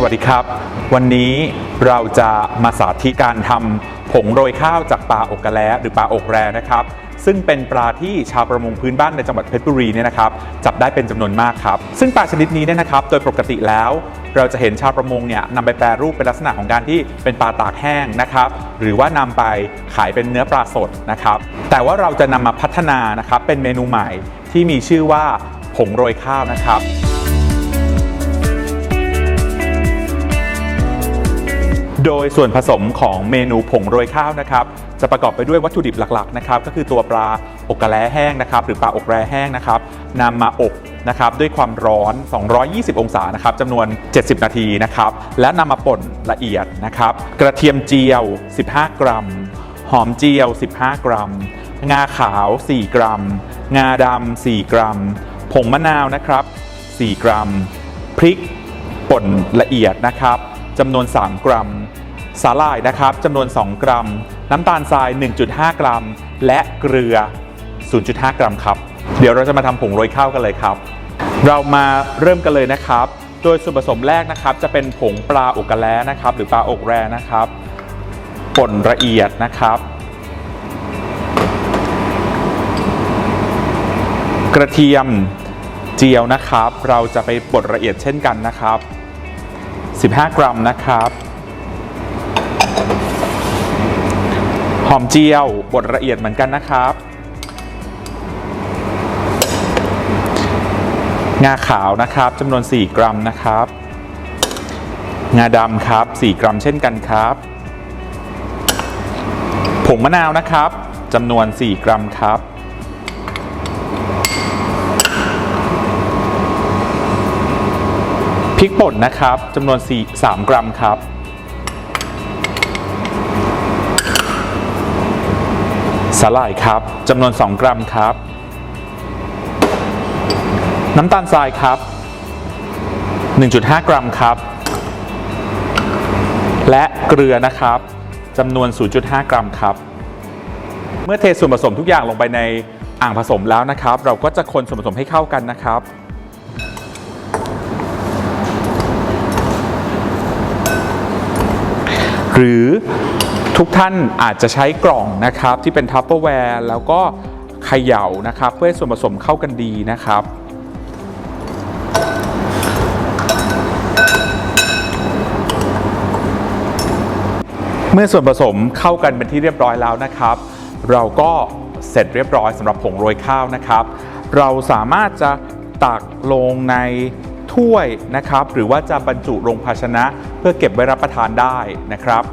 สวัสดีครับ วันนี้เราจะมาสาธิตการทำผงโรยข้าวจากปลาอกกะแลหรือปลาอกแรนะครับ ซึ่งเป็นปลาที่ชาวประมงพื้นบ้านในจังหวัดเพชรบุรีเนี่ยนะครับจับได้เป็นจำนวนมากครับ ซึ่งปลาชนิดนี้เนี่ยนะครับ โดยปกติแล้ว เราจะเห็นชาวประมงเนี่ยนำไปแปรรูปเป็นลักษณะของการที่เป็นปลาตากแห้งนะครับ หรือว่านำไปขายเป็นเนื้อปลาสดนะครับ แต่ว่าเราจะนำมาพัฒนานะครับเป็นเมนูใหม่ที่มีชื่อว่าผงโรยข้าวนะครับ โดยส่วนผสมของเมนูผงโรยข้าวนะครับ จะประกอบไปด้วยวัตถุดิบหลักๆนะครับก็คือตัวปลาอกกะแลแห้งนะครับ หรือปลาอกแรแห้งนะครับนำมาอบนะครับด้วยความร้อน 220 องศานะครับจำนวน 70 นาทีนะครับ และนำมาป่นละเอียดนะครับ กระเทียมเจียว 15 กรัม หอมเจียว 15 กรัม งาขาว 4 กรัม งาดำ 4 กรัม ผงมะนาวนะครับ 4 กรัม พริกป่นละเอียดนะครับ จำนวน 3 กรัม สาหร่ายนะครับจำนวน 2 กรัม น้ำตาลทราย 1.5 กรัม และเกลือ 0.5 กรัมครับ เดี๋ยวเราจะมาทำผงโรยข้าวกันเลยครับ เรามาเริ่มกันเลยนะครับ โดยส่วนผสมแรกนะครับ จะเป็นผงปลาอกกะแลนะครับ หรือปลาอกแรนะครับป่นละเอียดนะครับ กระเทียมเจียวนะครับ เราจะไปบดละเอียดเช่นกันนะครับ 15 กรัมนะครับ หอมเจียวบดละเอียดเหมือนกันนะครับ งาขาวนะครับจำนวน 4 กรัมนะครับ งาดำครับ 4 กรัมเช่นกันครับ ผงมะนาวนะครับจำนวน 4 กรัมครับ พริกป่นนะครับจำนวน 4 3 กรัมครับ สาหร่ายครับจำนวน 2 กรัมครับ น้ำตาลทรายครับ 1.5 กรัมครับ และเกลือนะครับจำนวน 0.5 กรัมครับ เมื่อเทส่วนผสมทุกอย่างลงไปในอ่างผสมแล้วนะครับ เราก็จะคนส่วนผสมให้เข้ากันนะครับ หรือทุกท่านอาจจะใช้กล่องนะครับที่เป็นทัพเปอร์แวร์แล้วก็เขย่านะครับ เพื่อส่วนผสมเข้ากันดีนะครับเมื่อส่วนผสมเข้ากันเป็นที่เรียบร้อยแล้วนะครับ เราก็เสร็จเรียบร้อยสำหรับผงโรยข้าวนะครับ เราสามารถจะตักลงใน ถ้วยนะครับ หรือว่าจะบรรจุลงภาชนะ เพื่อเก็บไว้รับประทานได้นะครับ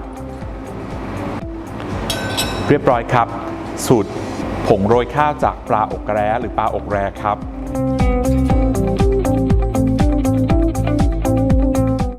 เรียบร้อยครับ สูตรผงโรยข้าวจากปลาอกแร้หรือปลาอกแร้ครับ